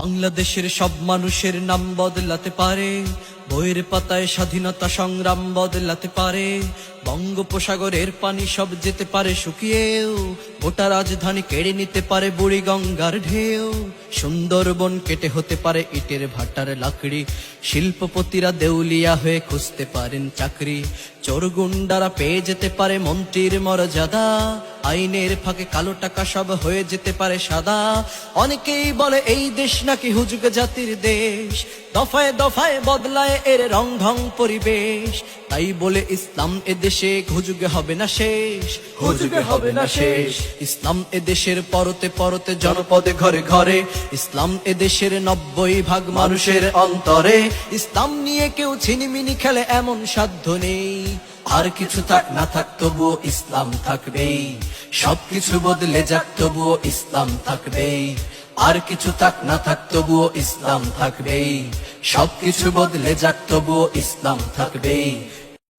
বাংলাদেশের সব মানুষের নাম বদলাতে পারে, বইয়ের পাতায় স্বাধীনতা সংগ্রাম বদলাতে পারে, বঙ্গোপসাগরের পানি সব যেতে পারে শুকিয়েও, গোটা রাজধানী কেড়ে নিতে পারে বুড়ি গঙ্গার ঢেউ, সুন্দরবন কেটে হতে পারে ইটের ভাটার লাকড়ি, শিল্পপতিরা দেউলিয়া হয়ে খুঁজতে পারেন চাকরি চোর গুন্ডারা পেয়ে যেতে পারে মন্ত্রীর মর্যাদা আইনের ফাঁকে কালো টাকা সব হয়ে যেতে পারে সাদা। অনেকেই বলে এই দেশ নাকি হুজুগ জাতির দেশ। দফায় দফায় বদলায় এর রং ঢং পরিবেশ। তাই বলে ইসলাম এ দেশে হুজুগে হবে না শেষ। হুজুগে হবে না শেষ। ইসলাম এ দেশের পরতে পরতে জনপদে ঘরে ঘরে। ইসলাম এ দেশের নব্বই ভাগ মানুষের অন্তরে। ইসলাম নিয়ে কেউ ছিনিমিনি খেলে এমন সাধ্য নেই। আর কিছু থাক না থাক তবুও ইসলাম থাকবেই। সবকিছু বদলে যাক তবুও ইসলাম থাকবেই। আর কিছু তাক না থাক তবুও ইসলাম থাকবেই। সবকিছু বদলে যাক তবুও ইসলাম থাকবেই।